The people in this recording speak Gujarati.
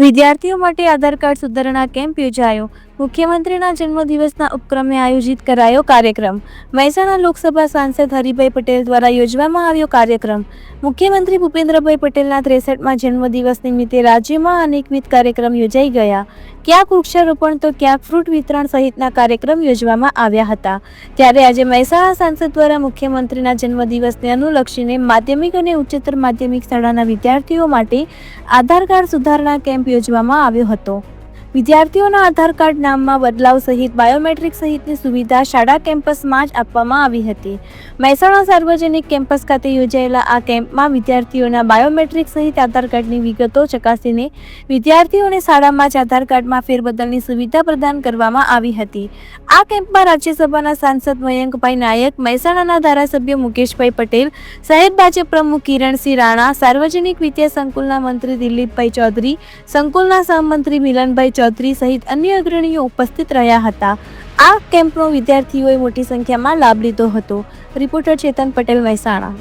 વિદ્યાર્થીઓ માટે આધાર કાર્ડ સુધારણા કેમ્પ યોજાયો. મુખ્યમંત્રીના જન્મદિવસના ઉપક્રમે આયોજિત કરાયો કાર્યક્રમ. મહેસાણા લોકસભા સાંસદ હરિભાઈ પટેલ દ્વારા યોજવામાં આવ્યો કાર્યક્રમ. મુખ્યમંત્રી ભૂપેન્દ્રભાઈ પટેલના ત્રેસઠમાં જન્મદિવસ નિમિત્તે રાજ્યમાં અનેકવિધ કાર્યક્રમ યોજાઈ ગયા. ક્યાંક વૃક્ષારોપણ તો ક્યાંક ફ્રૂટ વિતરણ સહિતના કાર્યક્રમ યોજવામાં આવ્યા હતા. ત્યારે આજે મહેસાણા સાંસદ દ્વારા મુખ્યમંત્રીના જન્મદિવસને અનુલક્ષીને માધ્યમિક અને ઉચ્ચતર માધ્યમિક શાળાના વિદ્યાર્થીઓ માટે આધાર કાર્ડ સુધારણા કેમ્પ યોજવામાં આવ્યો હતો. વિદ્યાર્થીઓના આધાર કાર્ડ નામમાં બદલાવ સહિત બાયોમેટ્રિક સહિતની સુવિધા શાળા કેમ્પસમાં જ આપવામાં આવી હતી. મહેસાણા સાર્વજનિક કેમ્પસ ખાતે યોજાયેલા આ કેમ્પમાં વિદ્યાર્થીઓના બાયોમેટ્રિક સહિત આધાર કાર્ડની વિગતો ચકાસીને વિદ્યાર્થીઓને શાળામાં જ આધાર કાર્ડમાં ફેરબદલની સુવિધા પ્રદાન કરવામાં આવી હતી. આ કેમ્પમાં રાજ્યસભાના સાંસદ મયંકભાઈ નાયક, મહેસાણાના ધારાસભ્ય મુકેશભાઈ પટેલ, સાહેબ ભાજપ પ્રમુખ કિરણસિંહ રાણા, સાર્વજનિક વિદ્યા સંકુલના મંત્રી દિલીપભાઈ ચૌધરી, સંકુલના સહમંત્રી મિલનભાઈ ચૌધરી સહિત અન્ય અગ્રણીઓ ઉપસ્થિત રહ્યા હતા. આ કેમ્પનો વિદ્યાર્થીઓએ મોટી સંખ્યામાં લાભ લીધો હતો. રિપોર્ટર ચેતન પટેલ મહેસાણા.